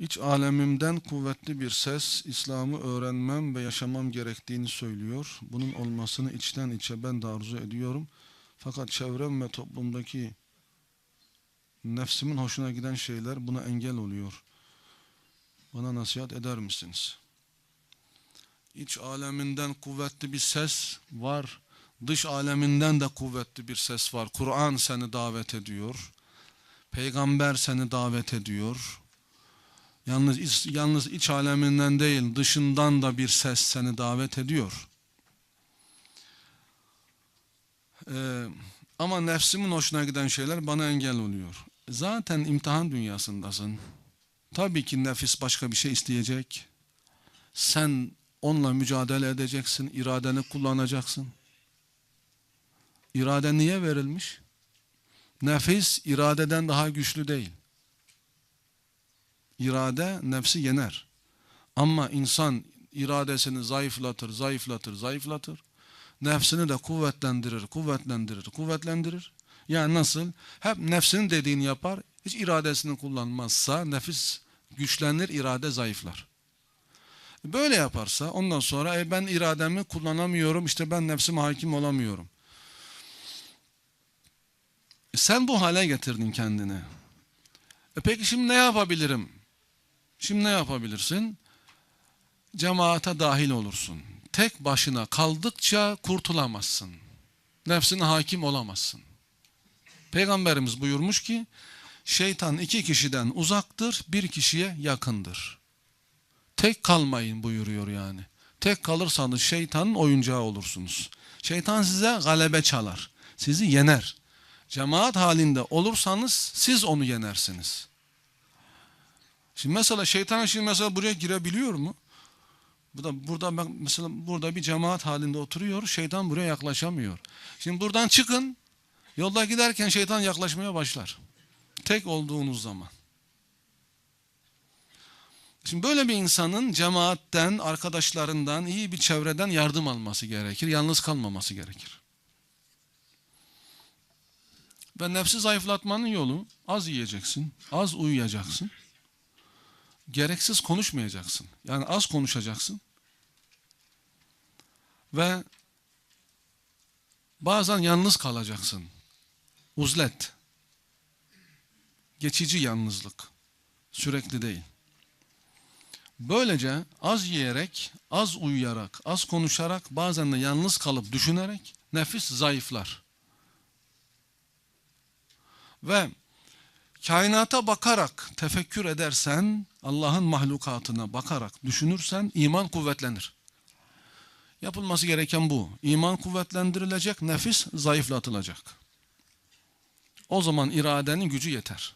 İç alemimden kuvvetli bir ses İslam'ı öğrenmem ve yaşamam gerektiğini söylüyor. Bunun olmasını içten içe ben de arzu ediyorum. Fakat çevrem ve toplumdaki nefsimin hoşuna giden şeyler buna engel oluyor. Bana nasihat eder misiniz? İç aleminden kuvvetli bir ses var. Dış aleminden de kuvvetli bir ses var. Kur'an seni davet ediyor. Peygamber seni davet ediyor. Yalnız iç, yalnız iç aleminden değil, dışından da bir ses seni davet ediyor. Ee, ama nefsimin hoşuna giden şeyler bana engel oluyor. Zaten imtihan dünyasındasın. Tabii ki nefis başka bir şey isteyecek. Sen onunla mücadele edeceksin, iradeni kullanacaksın. İrade niye verilmiş? Nefis iradeden daha güçlü değil. İrade nefsi yener. Ama insan iradesini zayıflatır, zayıflatır, zayıflatır. Nefsini de kuvvetlendirir, kuvvetlendirir, kuvvetlendirir. Yani nasıl? Hep nefsinin dediğini yapar. Hiç iradesini kullanmazsa nefis güçlenir, irade zayıflar. Böyle yaparsa ondan sonra e, ben irademi kullanamıyorum, işte ben nefsime hakim olamıyorum. E, sen bu hale getirdin kendini. E peki şimdi ne yapabilirim? Şimdi ne yapabilirsin? Cemaate dahil olursun. Tek başına kaldıkça kurtulamazsın. Nefsine hakim olamazsın. Peygamberimiz buyurmuş ki, şeytan iki kişiden uzaktır, bir kişiye yakındır. Tek kalmayın buyuruyor yani. Tek kalırsanız şeytanın oyuncağı olursunuz. Şeytan size galebe çalar. Sizi yener. Cemaat halinde olursanız siz onu yenersiniz. Şimdi mesela şeytan şimdi mesela buraya girebiliyor mu? Burada, burada bak mesela burada bir cemaat halinde oturuyor. Şeytan buraya yaklaşamıyor. Şimdi buradan çıkın. Yolda giderken şeytan yaklaşmaya başlar. Tek olduğunuz zaman. Şimdi böyle bir insanın cemaatten, arkadaşlarından, iyi bir çevreden yardım alması gerekir. Yalnız kalmaması gerekir. Ve nefsi zayıflatmanın yolu az yiyeceksin, az uyuyacaksın. Gereksiz konuşmayacaksın. Yani az konuşacaksın. Ve bazen yalnız kalacaksın. Uzlet. Geçici yalnızlık. Sürekli değil. Böylece az yiyerek, az uyuyarak, az konuşarak, bazen de yalnız kalıp düşünerek nefis zayıflar. Ve kainata bakarak tefekkür edersen, Allah'ın mahlukatına bakarak düşünürsen iman kuvvetlenir. Yapılması gereken bu. İman kuvvetlendirilecek, nefis zayıflatılacak. O zaman iradenin gücü yeter.